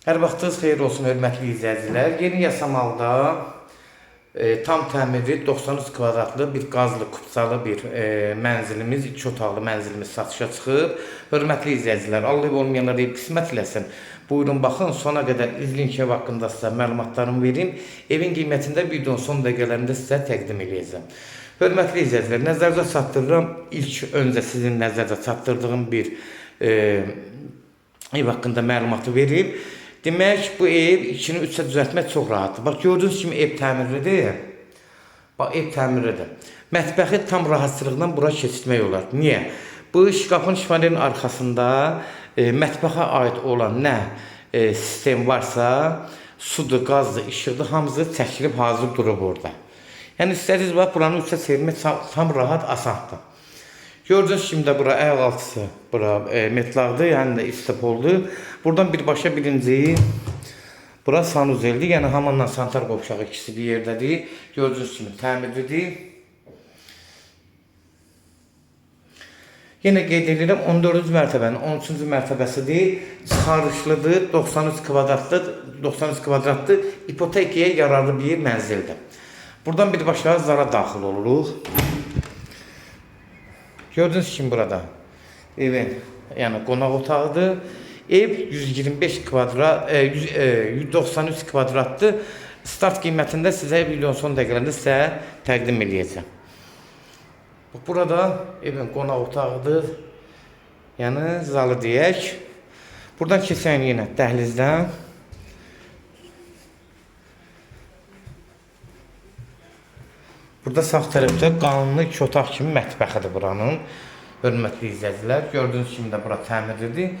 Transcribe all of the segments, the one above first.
Hər vaxtınız xeyir olsun hörmətli izləyicilər. Yeni yasamalda e, tam təmirli 93 kvadratlı bir qazlı kupçalı bir e, mənzilimiz, iki otaqlı mənzilimiz satışa çıxıb. Hörmətli izləyicilər, Allah olmayanlara qismət eləsin. Buyurun baxın, sona qədər izləyin ki, haqqında sizə məlumatlarımı verim. Evin qiymətində videonun son dəqiqələrində sizə təqdim edəcəm. Hörmətli izləyicilər, nəzərinizə çatdırıram. İlk öncə sizin nəzərdə çatdırdığım bir e, ev haqqında məlumatı verim. Demək, bu ev içini üçə düzəltmək çox rahatdır. Bax, gördüyünüz kimi ev təmirlidir. Bax, ev təmirlidir. Mətbəxi tam rahatçılıqla bura keçirmək olar. Niyə? Bu şkafın şifanerin arxasında e, mətbəxə aid olan nə e, sistem varsa, sudur, qazdır, işıqdır, hamısı çəkilib hazır durub orada. Yəni istədiniz bax, buranı üçə çevirmək tam, tam rahat, asandır. Kimi de bura el altısı, bura e, metlaqdır, yəni də istipoldur. Buradan birbaşa birinci, bura sanuzeldir, yəni hamanla santar qovşağı ikisi bir yerdədir. Gördüğünüz kimi təmirlidir. Yenə qeyd edirəm 14-cü mərtəbənin 13-cü mərtəbəsidir. Çıxarışlıdır, 93 kvadratlı, 93 kvadratlı ipotekaya yararlı bir mənzildir. Buradan birbaşa zara daxil oluruq. Gördüğünüz kimi burada evin yani qonaq otağıdır. Ev 125 kvadrat, e, 100, e, 193 kvadratdır. Start qiymətində sizə videonun son dəqiqələrində sizə təqdim. Bax, Burada evin qonaq otağıdır. Yəni zalı deyək. Buradan keçən yenə dəhlizdən. Burada sağ tərəfdə qanunlu iki otaq kimi mətbəxidir buranın. Hörmətli izləyicilər, gördüyünüz kimi də bura təmirlidir.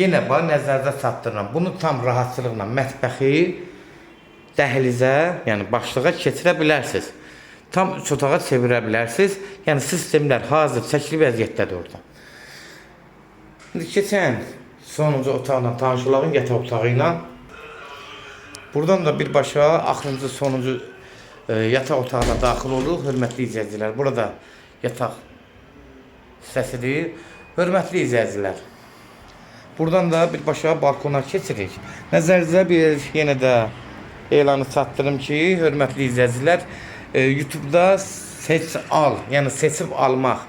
Yenə bax nəzərdə çatdırıram. Bunu tam rahatçılıqla mətbəxi dəhlizə, yəni başlığa keçirə bilərsiniz. Tam üç otağa çevirə bilərsiniz. Yəni sistemlər hazır çəkili vəziyyətdədir orada. İndi keçən sonuncu otaqla tanış olağın yataq otağı ilə. Buradan da birbaşa axırıncı sonuncu e, yataq otağına daxil oluruq. Hörmətli izləyicilər, burada yataq hissəsidir. Hörmətli izləyicilər, buradan da birbaşa balkona keçirik. Nəzərinizə bir yenə də elanı çatdırım ki, hörmətli izləyicilər, e, YouTube-da seç al, yəni seçib almaq,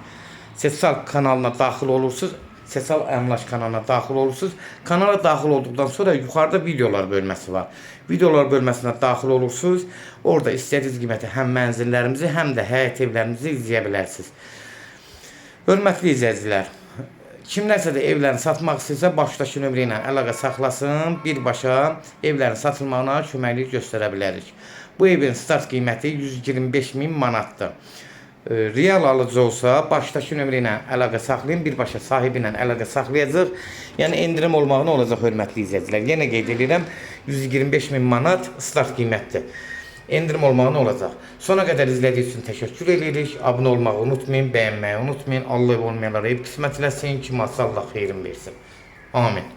seç al kanalına daxil olursunuz. Sesal Əmlaş kanalına daxil olursunuz. Kanala daxil olduqdan sonra yuxarıda videolar bölməsi var. Videolar bölməsinə daxil olursunuz. Orada istədiyiniz qiymətə həm mənzillərimizi, həm də həyət evlərimizi izləyə bilərsiniz. Hörmətli izləyicilər, kim nəsə də evlərini satmaq istəyirsə, başdakı nömrə ilə əlaqə saxlasın. Birbaşa evlərin satılmağına köməklik göstərə bilərik. Bu evin start qiyməti 125 min manatdır. E, Real alıcı olsa başdakı nömrə ilə əlaqə saxlayın, birbaşa sahibi ilə əlaqə saxlayacaq. Yəni endirim olmağı nə olacaq hörmətli izləyicilər. Yenə qeyd edirəm, 125 min manat start qiymətdir. Endirim olmağı nə olacaq? Sona qədər izlədiyiniz üçün təşəkkür edirik. Abunə olmağı unutmayın, bəyənməyi unutmayın. Allah olmayanlara ev qismət eləsin, kim Allah xeyrin versin. Amin.